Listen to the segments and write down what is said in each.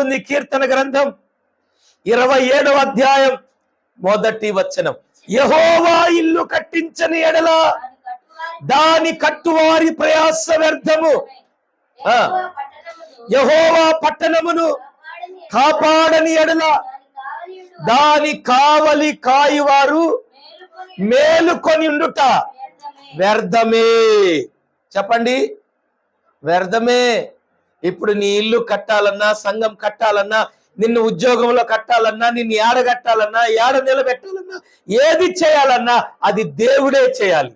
చెప్తుంది కీర్తన గ్రంథం ఇరవై ఏడవ అధ్యాయం మొదటి వచనం. యహోవా ఇల్లు కట్టించని ఎడల దాని కట్టువారి ప్రయాస వ్యర్థము. ఆ. యహోవా పట్టణమును కాపాడని ఎడల దాని కావలి కాయువారు మేలుకొని ఉండుట వ్యర్థమే. చెప్పండి. వ్యర్థమే. ఇప్పుడు నీ ఇల్లు కట్టాలన్నా సంఘం కట్టాలన్నా నిన్ను ఉద్యోగంలో కట్టాలన్నా నిన్ను ఏడ కట్టాలన్నా ఏడ నిలబెట్టాలన్నా ఏది చేయాలన్నా అది దేవుడే చేయాలి.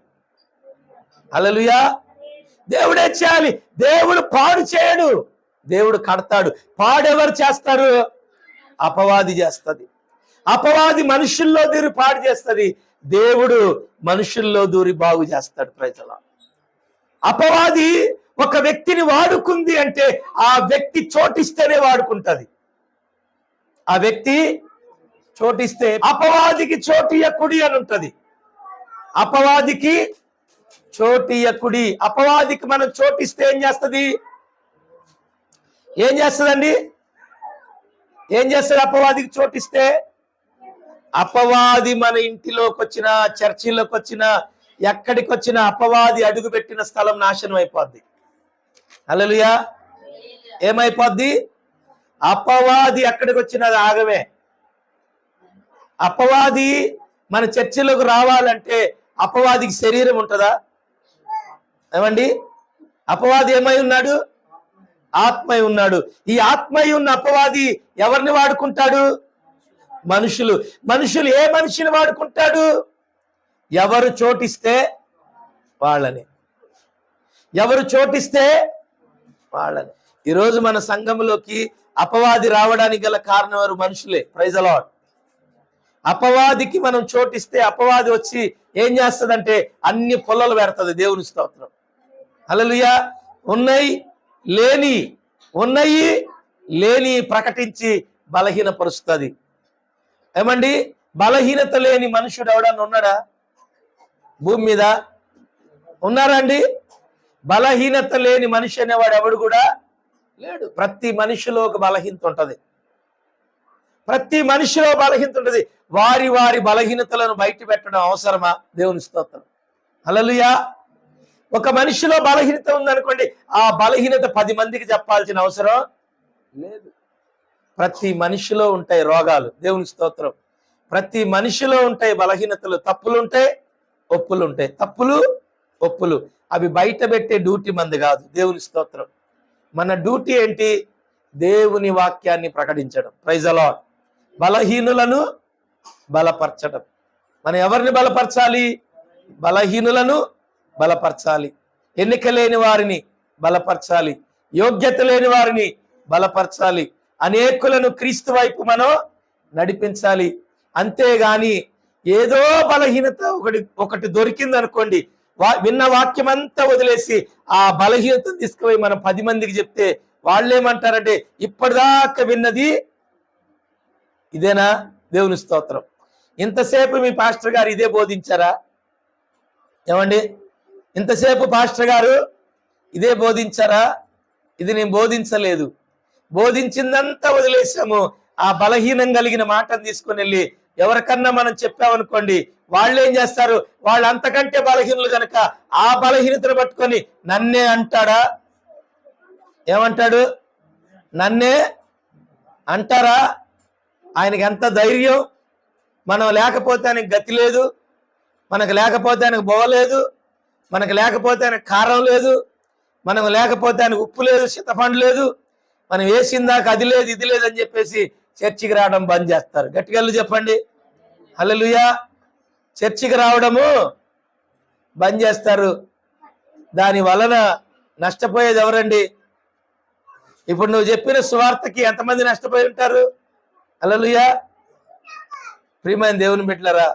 అలలుయా దేవుడే చేయాలి. దేవుడు పాడు చేయడు. దేవుడు కడతాడు. పాడెవరు చేస్తారు? అపవాది చేస్తుంది. అపవాది మనుషుల్లో దూరి పాడు చేస్తుంది. దేవుడు మనుషుల్లో దూరి బాగు చేస్తాడు ప్రజల. అపవాది ఒక వ్యక్తిని వాడుకుంది అంటే ఆ వ్యక్తి చోటిస్తేనే వాడుకుంటది. ఆ వ్యక్తి చోటిస్తే అపవాదికి చోటియకుడి అని ఉంటది. అపవాదికి చోటియకుడి అపవాదికి మనం చోటిస్తే ఏం చేస్తుంది? ఏం చేస్తుందండి? ఏం చేస్తుంది అపవాదికి చోటిస్తే? అపవాది మన ఇంటిలోకి వచ్చిన చర్చిలోకి వచ్చిన ఎక్కడికి వచ్చిన అపవాది అడుగు పెట్టిన స్థలం నాశనం అయిపోద్ది. అలలుయా ఏమైపోద్ది? అపవాది ఎక్కడికి వచ్చినది ఆగమే. అపవాది మన చర్చిలోకి రావాలంటే అపవాదికి శరీరం ఉంటుందా? ఏమండి? అపవాది ఏమై ఉన్నాడు? ఆత్మై ఉన్నాడు. ఈ ఆత్మై ఉన్న అపవాది ఎవరిని వాడుకుంటాడు? మనుషులు. మనుషులు ఏ మనిషిని వాడుకుంటాడు? ఎవరు చోటిస్తే వాళ్ళని. ఎవరు చోటిస్తే వాళ్ళని. ఈరోజు మన సంఘంలోకి అపవాది రావడానికి గల కారణం వారు మనుషులే. ప్రైజ్ అలాడ్ అపవాదికి మనం చోటిస్తే అపవాది వచ్చి ఏం చేస్తుందంటే అన్ని పొల్లలు పెడుతుంది. దేవుని స్తోత్రం. అలలుయా ఉన్నాయి లేని ఉన్నాయి లేని ప్రకటించి బలహీనపరుస్తుంది. ఏమండి? బలహీనత లేని మనుషుడు ఎవడన్నా ఉన్నాడా? భూమి మీద? ఉన్నారా అండి? బలహీనత లేని మనిషి అనేవాడు ఎవడు కూడా లేడు. ప్రతి మనిషిలో ఒక బలహీనత ఉంటుంది. ప్రతి మనిషిలో బలహీనత ఉంటుంది. వారి వారి బలహీనతలను బయట పెట్టడం అవసరమా? దేవుని స్తోత్రం. అలలుయా ఒక మనిషిలో బలహీనత ఉందనుకోండి ఆ బలహీనత పది మందికి చెప్పాల్సిన అవసరం లేదు. ప్రతి మనిషిలో ఉంటాయి రోగాలు. దేవుని స్తోత్రం. ప్రతి మనిషిలో ఉంటాయి బలహీనతలు. తప్పులు ఉంటాయి ఒప్పులు ఉంటాయి తప్పులు ఒప్పులు. అవి బయట పెట్టే డ్యూటీ మంది కాదు. దేవుని స్తోత్రం. మన డ్యూటీ ఏంటి? దేవుని వాక్యాన్ని ప్రకటించడం. ప్రైజ్ అలా బలహీనులను బలపరచడం. మనం ఎవరిని బలపరచాలి? బలహీనులను బలపరచాలి. ఎన్నిక లేని వారిని బలపరచాలి. యోగ్యత లేని వారిని బలపరచాలి. అనేకులను క్రీస్తు వైపు మనం నడిపించాలి. అంతేగాని ఏదో బలహీనత ఒకటి ఒకటి దొరికింది అనుకోండి విన్న వాక్యం అంతా వదిలేసి ఆ బలహీనత తీసుకుపోయి మనం పది మందికి చెప్తే వాళ్ళేమంటారంటే ఇప్పటిదాకా విన్నది ఇదేనా? దేవుని స్తోత్రం. ఇంతసేపు మీ పాస్టర్ గారు ఇదే బోధించారా? ఏమండి? ఇంతసేపు పాస్టర్ గారు ఇదే బోధించారా? ఇది నేను బోధించలేదు. బోధించిందంతా వదిలేసాము. ఆ బలహీనం కలిగిన మాటను తీసుకుని వెళ్ళి ఎవరికన్నా మనం చెప్పామనుకోండి వాళ్ళు ఏం చేస్తారు? వాళ్ళు అంతకంటే బలహీనులు కనుక ఆ బలహీనతను పట్టుకొని నన్నే అంటాడా? ఏమంటాడు? నన్నే అంటారా? ఆయనకి ఎంత ధైర్యం? మనం లేకపోతే ఆయనకి గతి లేదు. మనకు లేకపోతే ఆయనకు బోవలేదు మనకు లేకపోతే ఆయనకు కారం లేదు. మనకు లేకపోతే ఆయనకు ఉప్పు లేదు చింతపండు లేదు. మనం వేసిందాక అది లేదు ఇది లేదు అని చెప్పేసి చర్చికి రావడం బంద్ చేస్తారు. గట్టిగా చెప్పండి. హలో చర్చికి రావడము బంద్ చేస్తారు. దాని వలన నష్టపోయేది ఎవరండి? ఇప్పుడు నువ్వు చెప్పిన సువార్తకి ఎంతమంది నష్టపోయి ఉంటారు? అలలుయా ప్రియమైన దేవుని బిడ్డలారా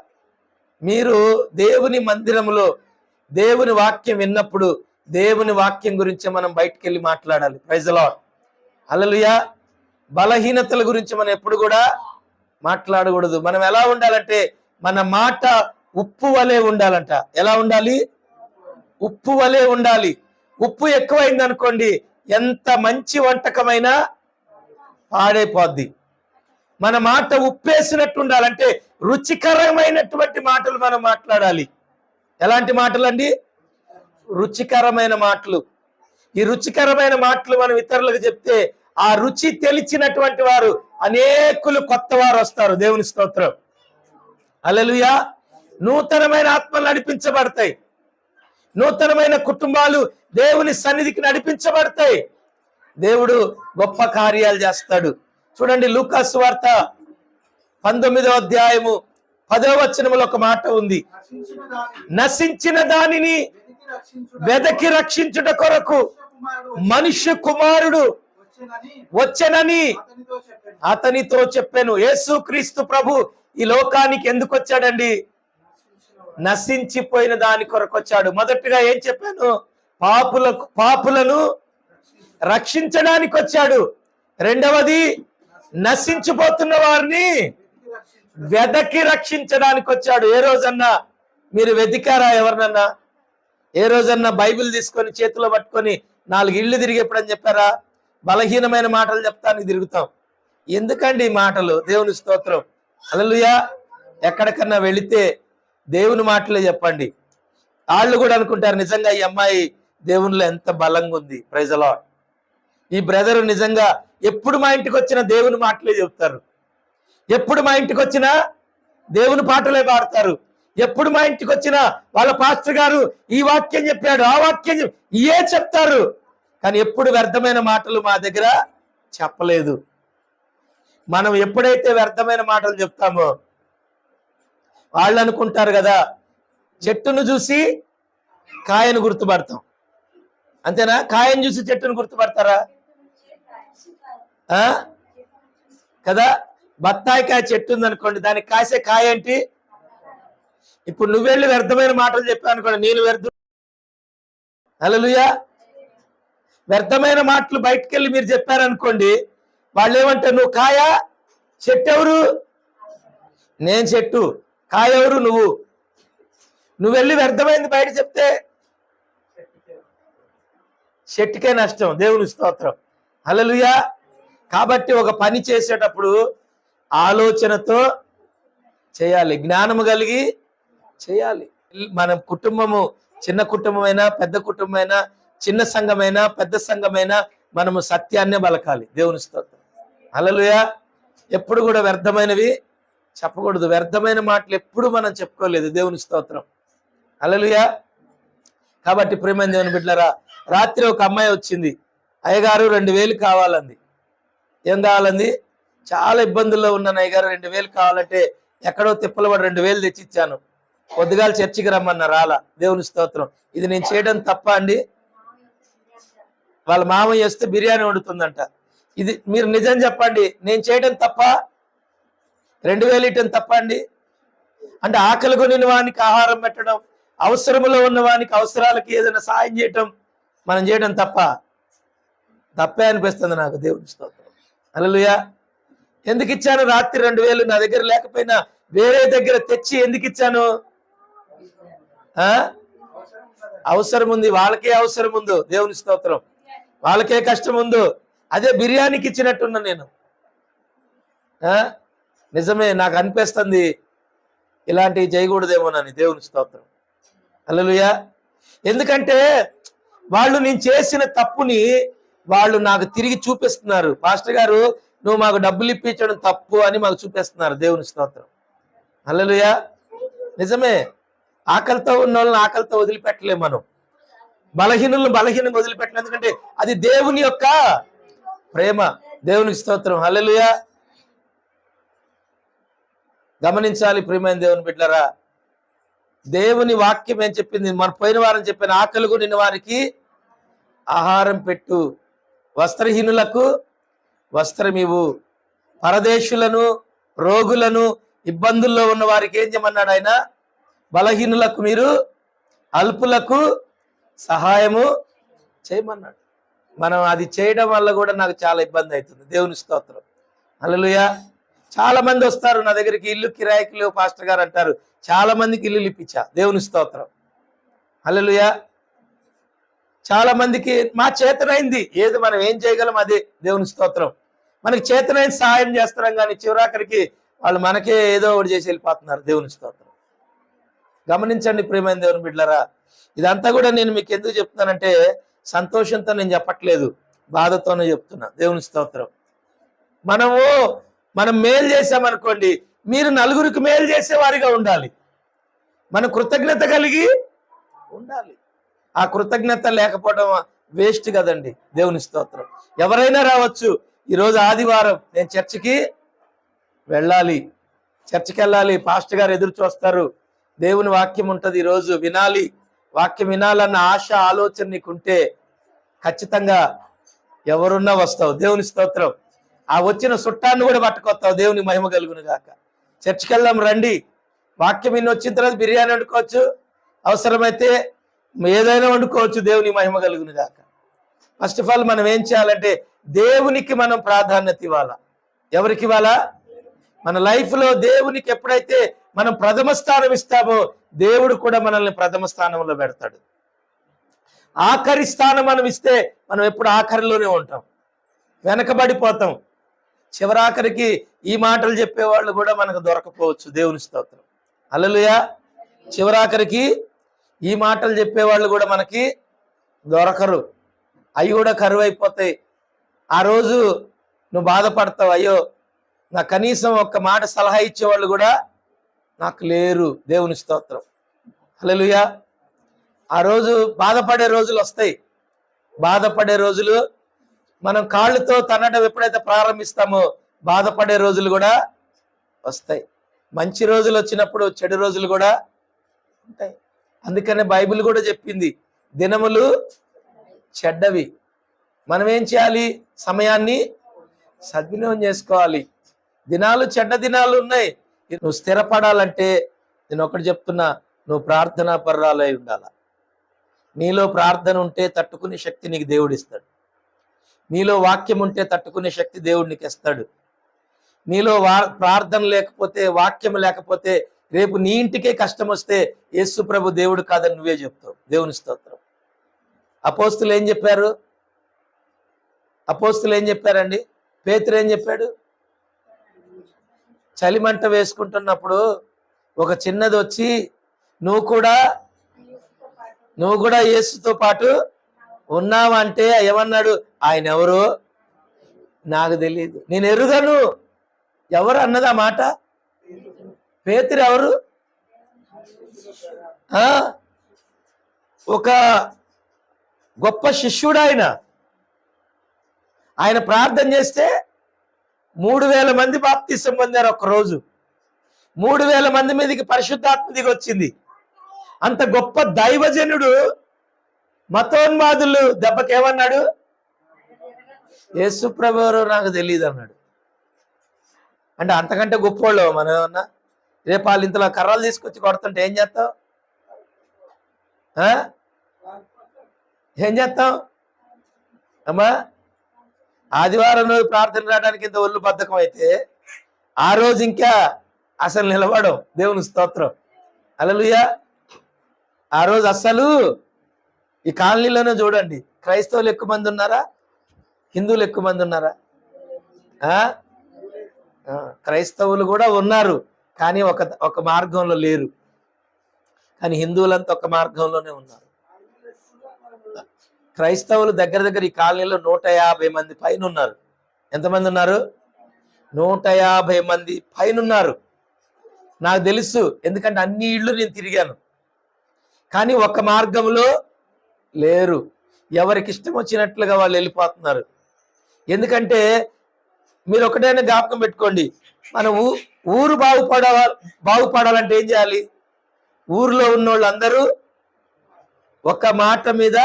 మీరు దేవుని మందిరంలో దేవుని వాక్యం విన్నప్పుడు దేవుని వాక్యం గురించి మనం బయటికి వెళ్ళి మాట్లాడాలి ప్రైజలో అలలుయా బలహీనతల గురించి మనం ఎప్పుడు కూడా మాట్లాడకూడదు. మనం ఎలా ఉండాలంటే మన మాట ఉప్పు వలె ఉండాలంట. ఎలా ఉండాలి? ఉప్పు వలె ఉండాలి. ఉప్పు ఎక్కువైంది అనుకోండి ఎంత మంచి వంటకమైనా పాడైపోద్ది. మన మాట ఉప్పేసినట్టు ఉండాలంటే రుచికరమైనటువంటి మాటలు మనం మాట్లాడాలి. ఎలాంటి మాటలండి? రుచికరమైన మాటలు. ఈ రుచికరమైన మాటలు మనం ఇతరులకు చెప్తే ఆ రుచి తెలిచినటువంటి వారు అనేకులు కొత్త వారు వస్తారు దేవుని స్తోత్రం. అలలుయా నూతనమైన ఆత్మలు నడిపించబడతాయి. నూతనమైన కుటుంబాలు దేవుని సన్నిధికి నడిపించబడతాయి. దేవుడు గొప్ప కార్యాలు చేస్తాడు. చూడండి లూకాసు వార్త పంతొమ్మిదవ అధ్యాయము పదవ వచనములో ఒక మాట ఉంది. నశించిన దానిని వెదకి రక్షించుట కొరకు మనుష్య కుమారుడు వచ్చనని అతనితో చెప్పాను. అతనితో చెప్పాను యేసు క్రీస్తు ప్రభు ఈ లోకానికి ఎందుకు వచ్చాడండి? నశించిపోయిన దాని కొరకు వచ్చాడు. మొదటిగా ఏం చెప్పాను? పాపులకు పాపులను రక్షించడానికి వచ్చాడు. రెండవది నశించిపోతున్న వారిని వెదకి రక్షించడానికి వచ్చాడు. ఏ రోజన్నా మీరు వెతికారా ఎవరినన్నా? ఏ రోజన్నా బైబిల్ తీసుకొని చేతిలో పట్టుకొని నాలుగు ఇళ్ళు తిరిగేప్పుడని చెప్పారా? బలహీనమైన మాటలు చెప్తానికి తిరుగుతాం. ఎందుకండి ఈ మాటలు? దేవుని స్తోత్రం. అలలుయా ఎక్కడికన్నా వెళితే దేవుని మాటలే చెప్పండి. వాళ్ళు కూడా అనుకుంటారు నిజంగా ఈ అమ్మాయి దేవునిలో ఎంత బలంగా ఉంది. ప్రజలో ఈ బ్రదర్ నిజంగా ఎప్పుడు మా ఇంటికి వచ్చినా దేవుని మాటలే చెప్తారు. ఎప్పుడు మా ఇంటికి వచ్చినా దేవుని పాటలే పాడతారు. ఎప్పుడు మా ఇంటికి వచ్చినా వాళ్ళ పాస్టర్ గారు ఈ వాక్యం చెప్పాడు ఆ వాక్యం ఏ చెప్తారు. కానీ ఎప్పుడు వ్యర్థమైన మాటలు మా దగ్గర చెప్పలేదు. మనం ఎప్పుడైతే వ్యర్థమైన మాటలు చెప్తామో వాళ్ళు అనుకుంటారు కదా చెట్టును చూసి కాయను గుర్తుపడతాం. అంతేనా? కాయను చూసి చెట్టును గుర్తుపడతారా? ఆ? కదా? బత్తాయికాయ చెట్టు ఉంది అనుకోండి దానికి కాసే కాయ ఏంటి? ఇప్పుడు నువ్వెళ్ళి వ్యర్థమైన మాటలు చెప్పావు అనుకోండి నేను వ్యర్థ అలలుయా వ్యర్థమైన మాటలు బయటకెళ్ళి మీరు చెప్పారనుకోండి వాళ్ళు ఏమంటారు నువ్వు కాయ? చెట్టు ఎవరు నేను చెట్టు. కాయ ఎవరు నువ్వు. నువ్వు వెళ్ళి వ్యర్థమైంది బయట చెప్తే చెట్టుకే నష్టం. దేవుని స్తోత్రం. హల్లెలూయా. కాబట్టి ఒక పని చేసేటప్పుడు ఆలోచనతో చేయాలి. జ్ఞానము కలిగి చేయాలి. మన కుటుంబము చిన్న కుటుంబమైనా పెద్ద కుటుంబమైనా చిన్న సంఘమైనా పెద్ద సంఘమైనా మనము సత్యాన్నే బలకాలి దేవుని స్తోత్రం. అలలుయ ఎప్పుడు కూడా వ్యర్థమైనవి చెప్పకూడదు. వ్యర్థమైన మాటలు ఎప్పుడు మనం చెప్పుకోలేదు. దేవుని స్తోత్రం. అలలుయ కాబట్టి ప్రేమ దేవుని బిడ్డరా రాత్రి ఒక అమ్మాయి వచ్చింది. అయ్యగారు రెండు వేలు కావాలంది. ఏం కావాలంది? చాలా ఇబ్బందుల్లో ఉన్నాను అయ్యగారు రెండు వేలు కావాలంటే ఎక్కడో తిప్పలు రెండు వేలు తెచ్చిచ్చాను. పొద్దుగాల చర్చికి రమ్మన్న రాలా. దేవుని స్తోత్రం. ఇది నేను చేయడం తప్ప అండి. వాళ్ళ మామయ్య వస్తే బిర్యానీ వండుతుందంట. ఇది మీరు నిజం చెప్పండి. నేను చేయడం తప్ప? రెండు వేలు ఇవ్వటం తప్ప అండి? అంటే ఆకలి కొనిన వానికి ఆహారం పెట్టడం అవసరములో ఉన్న వానికి అవసరాలకి ఏదైనా సాయం చేయటం మనం చేయడం తప్ప? తప్పే అనిపిస్తుంది నాకు దేవుని స్తోత్రం. అలలుయా ఎందుకు ఇచ్చాను రాత్రి రెండు వేలు నా దగ్గర లేకపోయినా వేరే దగ్గర తెచ్చి ఎందుకు ఇచ్చాను? అవసరం ఉంది. వాళ్ళకే అవసరం ఉందో దేవుని స్తోత్రం. వాళ్ళకే కష్టం ఉందో. అదే బిర్యానీకి ఇచ్చినట్టున్నా నేను నిజమే నాకు అనిపిస్తుంది ఇలాంటివి చేయకూడదేమోనని దేవుని స్తోత్రం. అల్లలుయా ఎందుకంటే వాళ్ళు నేను చేసిన తప్పుని వాళ్ళు నాకు తిరిగి చూపిస్తున్నారు. మాస్టర్ గారు నువ్వు మాకు డబ్బులు ఇప్పించడం తప్పు అని మాకు చూపిస్తున్నారు దేవుని స్తోత్రం. అల్లలుయా నిజమే ఆకలితో ఉన్న వాళ్ళని ఆకలితో వదిలిపెట్టలేము మనం. బలహీనులను బలహీనంగా వదిలిపెట్టలేదు ఎందుకంటే అది దేవుని యొక్క ప్రేమ దేవునికి స్తోత్రం. హలలుయా గమనించాలి ప్రియమైన దేవుని బిడ్డరా దేవుని వాక్యం ఏం చెప్పింది? మన పోయిన వారం చెప్పిన ఆకలిగు నిన్న వారికి ఆహారం పెట్టు. వస్త్రహీనులకు వస్త్రమివు పరదేశులను రోగులను ఇబ్బందుల్లో ఉన్న వారికి ఏం చేయమన్నాడు ఆయన? బలహీనులకు మీరు అల్పులకు సహాయము చేయమన్నాడు. మనం అది చేయడం వల్ల కూడా నాకు చాలా ఇబ్బంది అవుతుంది. దేవుని స్తోత్రం. హల్లెలూయా. చాలా మంది వస్తారు నా దగ్గరికి ఇల్లు కిరాయికి పాస్టర్ గారు అంటారు. చాలా మందికి ఇల్లు ఇప్పించా దేవుని స్తోత్రం. హల్లెలూయా. చాలా మందికి మా చేతనైంది. ఏది మనం ఏం చేయగలం అదే దేవుని స్తోత్రం. మనకి చేతనైంది సహాయం చేస్తున్నాం కానీ చివరాఖరికి వాళ్ళు మనకే ఏదో ఒకటి చేసి వెళ్ళిపోతున్నారు దేవుని స్తోత్రం. గమనించండి ప్రేమైన దేవుని బిడ్లరా ఇదంతా కూడా నేను మీకు ఎందుకు చెప్తానంటే సంతోషంతో నేను చెప్పట్లేదు. బాధతోనే చెప్తున్నా. దేవుని స్తోత్రం. మనము మనం మేలు చేసామనుకోండి మీరు నలుగురికి మేలు చేసేవారిగా ఉండాలి. మన కృతజ్ఞత కలిగి ఉండాలి. ఆ కృతజ్ఞత లేకపోవడం వేస్ట్ కదండి. దేవుని స్తోత్రం. ఎవరైనా రావచ్చు ఈరోజు ఆదివారం నేను చర్చికి వెళ్ళాలి. చర్చికి వెళ్ళాలి. పాస్టర్ గారు ఎదురు చూస్తారు. దేవుని వాక్యం ఉంటుంది ఈరోజు. వినాలి. వాక్యం వినాలన్న ఆశ ఆలోచన నీకుంటే ఖచ్చితంగా ఎవరున్నా వస్తావు. దేవుని స్తోత్రం. ఆ వచ్చిన చుట్టాన్ని కూడా పట్టుకొస్తావు. దేవుని మహిమ కలుగును గాక. చర్చికి వెళ్దాం రండి. వాక్యం ఇన్ని వచ్చిన తర్వాత బిర్యానీ వండుకోవచ్చు. అవసరమైతే ఏదైనా వండుకోవచ్చు. దేవుని మహిమ కలుగును గాక. ఫస్ట్ ఆఫ్ ఆల్ మనం ఏం చేయాలంటే దేవునికి మనం ప్రాధాన్యత ఇవ్వాలా. ఎవరికి ఇవ్వాలా? మన లైఫ్లో దేవునికి ఎప్పుడైతే మనం ప్రథమ స్థానం ఇస్తామో దేవుడు కూడా మనల్ని ప్రథమ స్థానంలో పెడతాడు. ఆఖరి స్థానం మనం ఇస్తే మనం ఎప్పుడు ఆఖరిలోనే ఉంటాం. వెనకబడిపోతాం. చివరాఖరికి ఈ మాటలు చెప్పేవాళ్ళు కూడా మనకు దొరకపోవచ్చు. దేవుని స్తోత్రం. అల్లలుయా చివరాఖరికి ఈ మాటలు చెప్పేవాళ్ళు కూడా మనకి దొరకరు. అవి కూడా కరువు అయిపోతాయి ఆ రోజు నువ్వు బాధపడతావు. అయ్యో నా కనీసం ఒక్క మాట సలహా ఇచ్చేవాళ్ళు కూడా నాకు లేరు. దేవుని స్తోత్రం. హల్లెలూయా. ఆ రోజు బాధపడే రోజులు వస్తాయి. బాధపడే రోజులు మనం కాళ్ళతో తన్నడం ఎప్పుడైతే ప్రారంభిస్తామో బాధపడే రోజులు కూడా వస్తాయి. మంచి రోజులు వచ్చినప్పుడు చెడు రోజులు కూడా ఉంటాయి. అందుకనే బైబిల్ కూడా చెప్పింది దినములు చెడ్డవి. మనం ఏం చేయాలి? సమయాన్ని సద్వినియోగం చేసుకోవాలి. దినాలు చెడ్డ దినాలు ఉన్నాయి. నువ్వు స్థిరపడాలంటే నేను ఒకటి చెప్తున్నా నువ్వు ప్రార్థనా పర్రాలై ఉండాలా. నీలో ప్రార్థన ఉంటే తట్టుకునే శక్తి నీకు దేవుడు ఇస్తాడు. నీలో వాక్యం ఉంటే తట్టుకునే శక్తి దేవుడు నీకు ఇస్తాడు. నీలో వా ప్రార్థన లేకపోతే వాక్యం లేకపోతే రేపు నీ ఇంటికే కష్టం వస్తే యేసు ప్రభు దేవుడు కాదని నువ్వే చెప్తావు. దేవుని స్తోత్రం. అపోస్తులు ఏం చెప్పారు? అపోస్తులు ఏం చెప్పారండి? పేతురు ఏం చెప్పాడు? చలిమంట వేసుకుంటున్నప్పుడు ఒక చిన్నది వచ్చి నువ్వు కూడా నువ్వు కూడా యేసుతో పాటు ఉన్నావంటే ఏమన్నాడు? ఆయన ఎవరు నాకు తెలియదు నేను ఎరుగను. ఎవరు అన్నది ఆ మాట? పేతురు ఎవరు? ఒక గొప్ప శిష్యుడు ఆయన. ఆయన ప్రార్థన చేస్తే మూడు వేల మంది బాప్తిసం పొందారు ఒక రోజు మూడు వేల మంది మీదకి పరిశుద్ధాత్మ దిగి వచ్చింది అంత గొప్ప దైవజనుడు మతోన్మాదులు దెబ్బకేమన్నాడు? యేసు ప్రభు ఎవరో నాకు తెలియదు అన్నాడు అంటే అంతకంటే గొప్పోళ్ళు మనం ఏమన్నా? రేపు వాళ్ళు ఇంతలో కర్రలు తీసుకొచ్చి కొడుతుంటే ఏం చేస్తాం ఆ? ఏం చేస్తాం అమ్మా ఆదివారం రోజు ప్రార్థన రావడానికి ఇంత ఒళ్ళు బద్ధకం అయితే ఆ రోజు ఇంకా అసలు నిలబడం దేవుని స్తోత్రం. అలలుయా ఆ రోజు అస్సలు ఈ కాలనీలోనే చూడండి. క్రైస్తవులు ఎక్కువ మంది ఉన్నారా? హిందువులు ఎక్కువ మంది ఉన్నారా? క్రైస్తవులు కూడా ఉన్నారు కానీ ఒక ఒక మార్గంలో లేరు. కానీ హిందువులంతా ఒక మార్గంలోనే ఉన్నారు. క్రైస్తవులు దగ్గర దగ్గర ఈ కాలనీలో నూట యాభై మంది పైన ఉన్నారు. ఎంతమంది ఉన్నారు? నూట యాభై మంది పైన ఉన్నారు. నాకు తెలుసు ఎందుకంటే అన్ని ఇళ్ళు నేను తిరిగాను. కానీ ఒక మార్గంలో లేరు. ఎవరికి ఇష్టం వచ్చినట్లుగా వాళ్ళు వెళ్ళిపోతున్నారు. ఎందుకంటే మీరు ఒకటైనా జ్ఞాపకం పెట్టుకోండి. మనం ఊ ఊరు బాగుపడ బాగుపడాలంటే ఏం చేయాలి? ఊరిలో ఉన్న వాళ్ళందరూ ఒక మాట మీద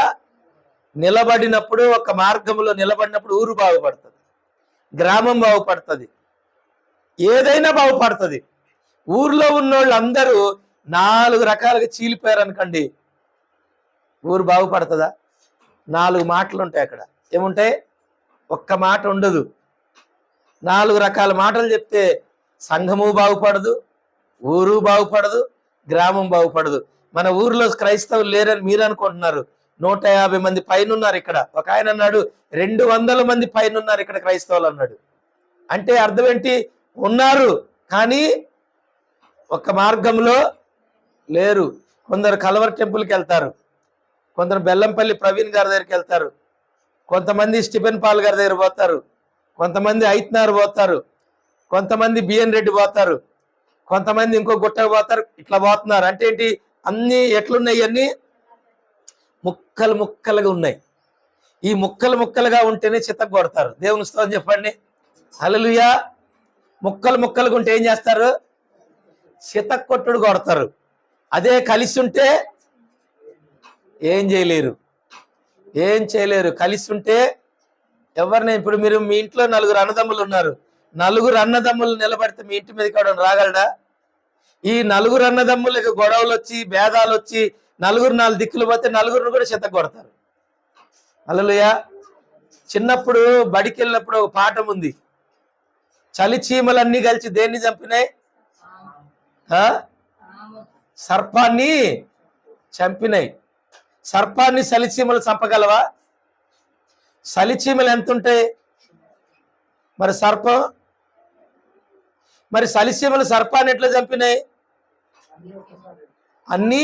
నిలబడినప్పుడు ఒక మార్గంలో నిలబడినప్పుడు ఊరు బాగుపడుతుంది. గ్రామం బాగుపడుతుంది. ఏదైనా బాగుపడుతుంది. ఊర్లో ఉన్న వాళ్ళందరూ నాలుగు రకాలుగా చీలిపోయారు అనుకోండి ఊరు బాగుపడుతుందా? నాలుగు మాటలు ఉంటాయి అక్కడ. ఏముంటాయి? ఒక్క మాట ఉండదు. నాలుగు రకాల మాటలు చెప్తే సంఘము బాగుపడదు ఊరు బాగుపడదు గ్రామం బాగుపడదు. మన ఊర్లో క్రైస్తవులు లేరని మీరు అనుకుంటున్నారు. నూట యాభై మంది పైన ఉన్నారు ఇక్కడ. ఒక ఆయన అన్నాడు రెండు వందల మంది పైన ఉన్నారు ఇక్కడ క్రైస్తవులు అన్నాడు. అంటే అర్థం ఏంటి? ఉన్నారు కానీ ఒక మార్గంలో లేరు. కొందరు కలవర్ టెంపుల్కి వెళ్తారు. కొందరు బెల్లంపల్లి ప్రవీణ్ గారి దగ్గరికి వెళ్తారు. కొంతమంది స్టిఫెన్ పాల్ గారి దగ్గర పోతారు. కొంతమంది ఐత్నార్ పోతారు. కొంతమంది బిఎన్ రెడ్డి పోతారు. కొంతమంది ఇంకో గుట్టకు పోతారు. ఇట్లా పోతున్నారు. అంటే ఏంటి? అన్ని ఎట్లున్నాయి అన్నీ? ముక్కలు ముక్కలుగా ఉన్నాయి. ఈ ముక్కలు ముక్కలుగా ఉంటేనే చిత్త కొడతారు. దేవుని స్తోత్రం చెప్పండి. హల్లెలూయా. ముక్కలు ముక్కలుగా ఉంటే ఏం చేస్తారు? చిత్త కొట్టుడు కొడతారు. అదే కలిసి ఉంటే ఏం చేయలేరు. ఏం చేయలేరు. కలిసి ఉంటే ఎవరిని ఇప్పుడు మీరు మీ ఇంట్లో నలుగురు అన్నదమ్ములు ఉన్నారు. నలుగురు అన్నదమ్ములు నిలబడితే మీ ఇంటి మీదకి కూడా రాగలడా? ఈ నలుగురు అన్నదమ్ములకు గొడవలు వచ్చి భేదాలు వచ్చి నలుగురు నాలుగు దిక్కులు పోతే నలుగురిని కూడా చెత్త కొడతారు అలలుయా చిన్నప్పుడు బడికి వెళ్ళినప్పుడు ఒక పాఠం ఉంది. చలి చీమలన్నీ కలిసి దేన్ని చంపినాయి? సర్పాన్ని చంపినాయి సర్పాన్ని సలిచీమలు చంపగలవా? సలిచీమలు ఎంత ఉంటాయి మరి సర్పం? మరి సలిచీమలు సర్పాన్ని ఎట్లా చంపినాయి అన్ని అన్నీ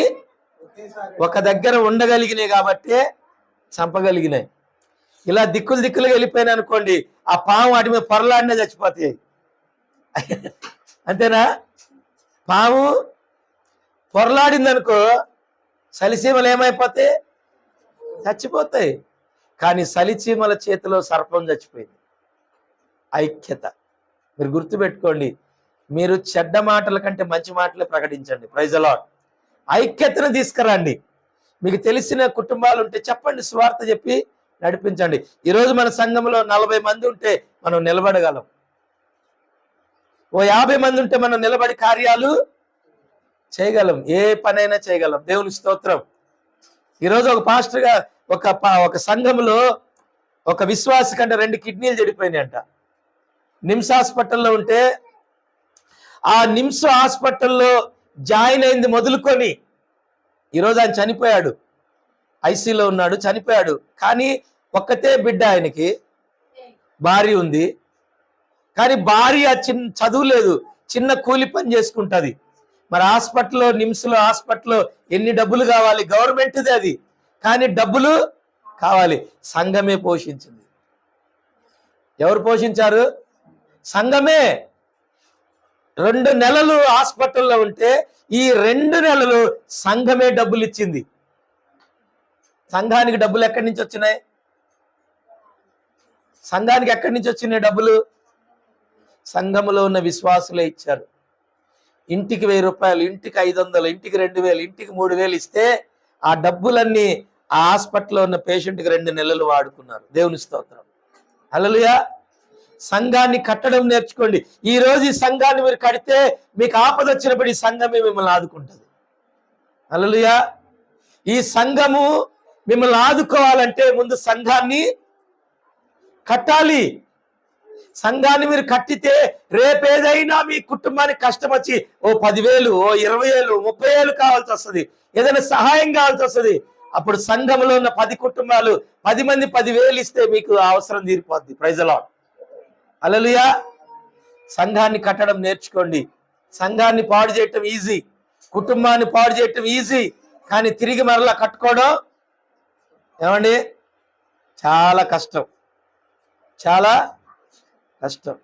ఒక దగ్గర ఉండగలిగినాయి కాబట్టి చంపగలిగినాయి ఇలా దిక్కులు దిక్కులు వెళ్ళిపోయినాయి అనుకోండి ఆ పాము వాటి మీద పొరలాడినే చచ్చిపోతాయి. అంతేనా? పాము పొరలాడిందనుకో సలిసీమలు ఏమైపోతాయి? చచ్చిపోతాయి. కానీ సలిచీమల చేతిలో సర్పం చచ్చిపోయింది. ఐక్యత. మీరు గుర్తుపెట్టుకోండి మీరు చెడ్డ మాటల కంటే మంచి మాటలే ప్రకటించండి. ప్రైజ్ అలాట్ ఐక్యతను తీసుకురండి. మీకు తెలిసిన కుటుంబాలు ఉంటే చెప్పండి స్వార్థ చెప్పి నడిపించండి. ఈరోజు మన సంఘంలో నలభై మంది ఉంటే మనం నిలబడగలం. ఓ యాభై మంది ఉంటే మనం నిలబడి కార్యాలు చేయగలం. ఏ పనైనా చేయగలం. దేవుని స్తోత్రం. ఈరోజు ఒక పాస్టర్గా ఒక ఒక సంఘంలో ఒక విశ్వాస కంటే రెండు కిడ్నీలు చెడిపోయినాయి అంట నిమ్స్ హాస్పిటల్లో ఉంటే ఆ నిమ్స్ హాస్పిటల్లో జాయిన్ అయింది మొదలుకొని ఈరోజు ఆయన చనిపోయాడు. ఐసీలో ఉన్నాడు చనిపోయాడు. కానీ ఒక్కతే బిడ్డ ఆయనకి. భార్య ఉంది. కానీ భార్య చిన్న చదువు లేదు. చిన్న కూలి పని చేసుకుంటుంది. మరి హాస్పిటల్లో నిమ్స్లో హాస్పిటల్లో ఎన్ని డబ్బులు కావాలి? గవర్నమెంట్దే అది. కానీ డబ్బులు కావాలి. సంఘమే పోషించింది. ఎవరు పోషించారు? సంఘమే. రెండు నెలలు హాస్పిటల్లో ఉంటే ఈ రెండు నెలలు సంఘమే డబ్బులు ఇచ్చింది సంఘానికి డబ్బులు ఎక్కడి నుంచి వచ్చినాయి? సంఘానికి ఎక్కడి నుంచి వచ్చినాయి డబ్బులు? సంఘములో ఉన్న విశ్వాసులే ఇచ్చారు. ఇంటికి వెయ్యి రూపాయలు ఇంటికి ఐదు వందలు ఇంటికి రెండు వేలు ఇంటికి మూడు వేలు ఇస్తే ఆ డబ్బులన్నీ ఆ హాస్పిటల్లో ఉన్న పేషెంట్కి రెండు నెలలు వాడుకున్నారు. దేవుని స్తోత్రం. అలలుయా సంఘాన్ని కట్టడం నేర్చుకోండి. ఈ రోజు ఈ సంఘాన్ని మీరు కడితే మీకు ఆపద వచ్చినప్పుడు ఈ సంఘమే మిమ్మల్ని ఆదుకుంటుంది. అలలుయా ఈ సంఘము మిమ్మల్ని ఆదుకోవాలంటే ముందు సంఘాన్ని కట్టాలి. సంఘాన్ని మీరు కట్టితే రేపేదైనా మీ కుటుంబానికి కష్టం వచ్చి ఓ పదివేలు ఓ ఇరవై వేలు ముప్పై వేలు కావాల్సి వస్తుంది. ఏదైనా సహాయం కావాల్సి వస్తుంది. అప్పుడు సంఘంలో ఉన్న పది కుటుంబాలు పది మంది పదివేలు ఇస్తే మీకు అవసరం తీరిపోద్ది. ప్రైజలా అలలుయా సంఘాన్ని కట్టడం నేర్చుకోండి. సంఘాన్ని పాడు చేయటం ఈజీ కుటుంబాన్ని పాడు చేయటం ఈజీ కానీ తిరిగి మరలా కట్టుకోవడం ఏమండి? చాలా కష్టం. చాలా కష్టం